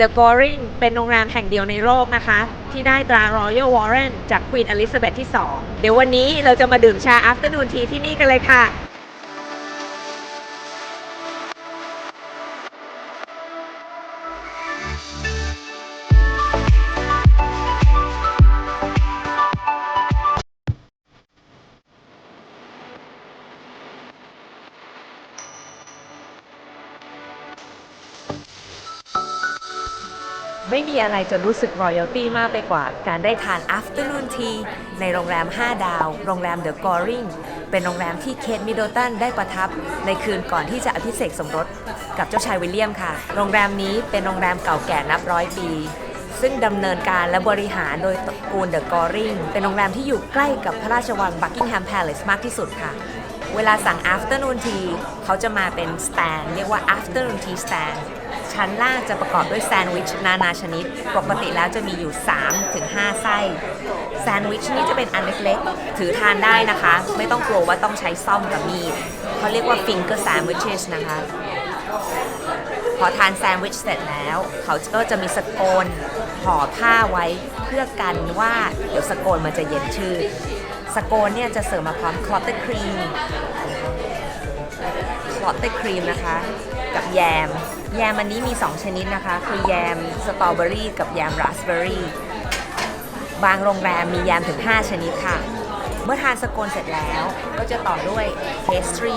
The Goring เป็นโรงแรมแห่งเดียวในโลกนะคะ ที่ได้ตรา Royal Warren จาก Queen Elizabeth ที่ 2 เดี๋ยววันนี้เราจะมาดื่มชา Afternoon Tea ที่นี่กันเลยค่ะ ไม่มีอะไรจะรู้สึก royalty มากไปกว่า การได้ทาน afternoon tea ในโรงแรม 5 ดาว โรงแรม The Goring เป็นโรงแรมที่เคทมิด d ลตันได้ประทับ ในคืนก่อนที่จะอภิเษกสมรสกับเจ้าชายวิลเลียมค่ะ โรงแรมนี้เป็นโรงแรมเก่าแก่นับร้อยปี ซึ่งดำเนินการและบริหารโดยตระกูล The Goring เป็นโรงแรมที่อยู่ใกล้กับพระราชวัง Buckingham Palace มากที่สุดค่ะเวลาสั่ง afternoon tea เขาจะมาเป็น stand เรียกว่า afternoon tea stand ชั้นล่างจะประกอบด้วยแซนด์วิชนานาชนิด ปกติแล้วจะมีอยู่ 3-5 ไส้ แซนด์วิชนี่จะเป็นอันเล็กๆ ถือทานได้นะคะ ไม่ต้องกลัวว่าต้องใช้ซ่อมกับมีดเขาเรียกว่า finger sandwiches นะคะ พอทานแซนด์วิชเสร็จแล้ว เขาก็จะมีสโคนห่อผ้าไว้เพื่อกันว่าเดี๋ยวสโคนมันจะเย็นชื่นสโคนเนี่ยจะเสริมมาพร้อมคลอตเตอร์ครีมคลอตเตอร์ครีมนะคะ กับแยม แยมอันนี้มี 2 ชนิดนะคะ คือแยมสตรอเบอรี่กับแยมราสเบอรี่บางโรงแรมมีแยมถึง 5 ชนิดค่ะ เมื่อทานสโคนเสร็จแล้วก็จะต่อด้วยเพสทรี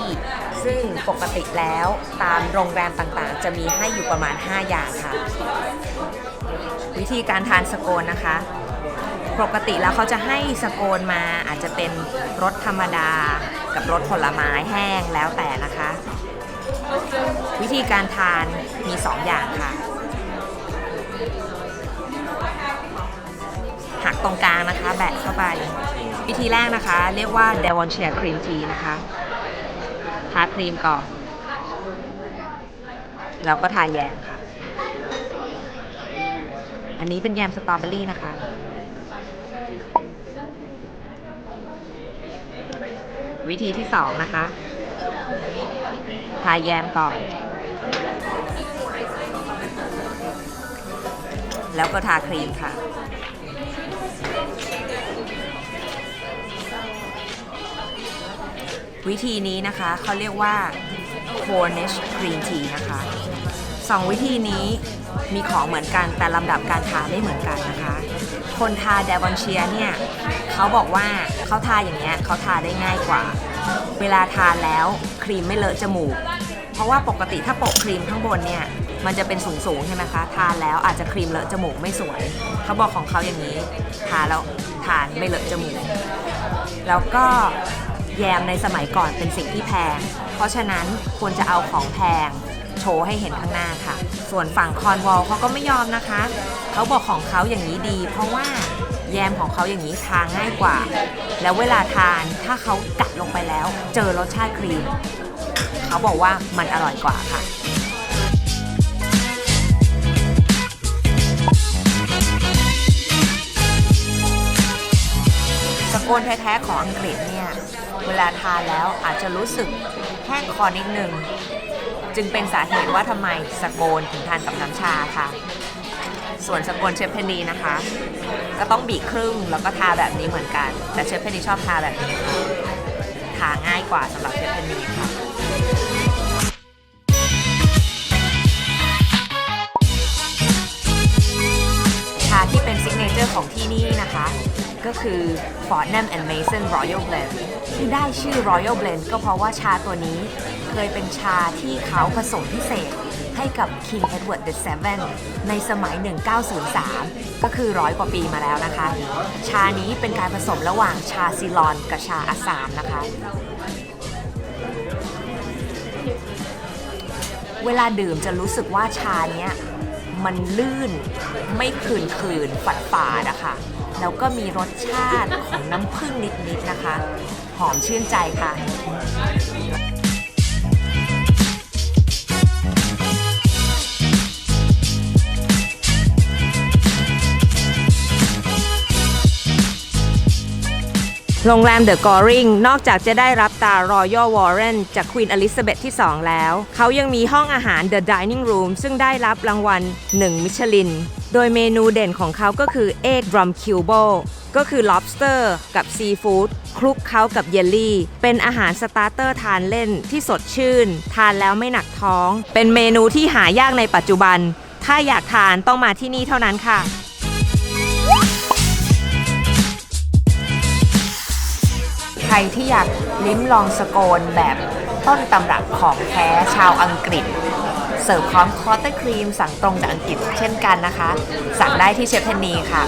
ซึ่งปกติแล้วตามโรงแรมต่างๆ จะมีให้อยู่ประมาณ 5 อย่างค่ะ วิธีการทานสโคนนะคะ ปกติแล้วเขาจะให้สโคนมาอาจจะเป็นรสธรรมดา กับรสผลไม้แห้งแล้วแต่นะคะ วิธีการทานมี 2 อย่างค่ะ หักตรงกลางนะคะ แบะเข้าไป วิธีแรกนะคะ เรียกว่า d e v o n s h i r e Cream Tea นะคะทาครีมก่อนแล้วก็ทาแยมค่ะ อันนี้เป็นแยมสตรอเบอรี่นะคะ วิธีที่สองนะคะ ทาแยมก่อน แล้วก็ทาครีมค่ะ วิธีนี้นะคะเขาเรียกว่า Cornish Green Tea นะคะสองวิธีนี้มีของเหมือนกันแต่ลำดับการทาไม่เหมือนกันนะคะ คนทาเดวอนเชียเนี่ยเขาบอกว่าเขาทาอย่างเงี้ยเขาทาได้ง่ายกว่า เวลาทานแล้ว รีมไม่เลอะจมูก เพราะว่าปกติถ้าโปะครีมข้างบนเนี่ย มันจะเป็นสูงๆใช่ไหมคะ ทานแล้วอาจจะครีมเลอะจมูกไม่สวย เขาบอกของเขาอย่างนี้ ทาแล้วทานไม่เลอะจมูก แล้วก็แยมในสมัยก่อนเป็นสิ่งที่แพง เพราะฉะนั้นควรจะเอาของแพงโชว์ให้เห็นข้างหน้าค่ะ ส่วนฝั่งคอนวอลเขาก็ไม่ยอมนะคะ เขาบอกของเขาอย่างนี้ดี เพราะว่า แยมของเขาอย่างนี้ทานง่ายกว่า แล้วเวลาทานถ้าเขากัดลงไปแล้ว เจอรสชาติครีม เขาบอกว่ามันอร่อยกว่าค่ะสโคนแท้ๆของอังกฤษเนี่ย เวลาทานแล้วอาจจะรู้สึกแห้งคอนิดนึง จึงเป็นสาเหตุว่าทำไมสโคนถึงทานกับน้ำชาค่ะ ส่วนสโคนเชฟเพนนีนะคะ ก็ต้องบีครึ่งแล้วก็ทาแบบนี้เหมือนกัน แต่เชฟเพนนีชอบทาแบบนี้ค่ะทาง่ายกว่าสำหรับเชฟเพนนีค่ะชาที่เป็นซิกเนเจอร์ของที่นี่นะคะ ก็คือ Fortnum and Mason Royal Blend ที่ได้ชื่อ Royal Blend ก็เพราะว่าชาตัวนี้เคยเป็นชาที่เขาผสมพิเศษ ให้กับ King Edward VII ในสมัย 1903 ก็คือร้อยกว่าปีมาแล้วนะคะ ชานี้เป็นการผสมระหว่างชาซิลอนกับชาอัสสามนะคะ เวลาดื่มจะรู้สึกว่าชาเนี้ยมันลื่นไม่คืนคืนฝาดฝาดอะคะแล้วก็มีรสชาติของน้ำผึ้งนิดๆนะคะ หอมชื่นใจค่ะ โรงแรมเดอะกอริงนอกจากจะได้รับตารอยัลวอร์เรนจากควีนอลิซาเบธที่ 2 แล้ว เขายังมีห้องอาหาร The Dining Room ซึ่งได้รับรางวัล 1 มิชลิน โดยเมนูเด่นของเขาก็คือเอกดรัมคิวโบก็คือ lobster กับซีฟู้ดคลุกเคล้ากับเยลลี่ เป็นอาหารสตาร์เตอร์ทานเล่นที่สดชื่น ทานแล้วไม่หนักท้อง เป็นเมนูที่หายากในปัจจุบัน ถ้าอยากทานต้องมาที่นี่เท่านั้นค่ะ ใครที่อยากลิ้มลองสโกนแบบต้นตำรับของแท้ชาวอังกฤษ เสิร์ฟพร้อมคอตเตอร์ครีมสั่งตรงจากอังกฤษเช่นกันนะคะ สั่งได้ที่เชฟเพนนีค่ะ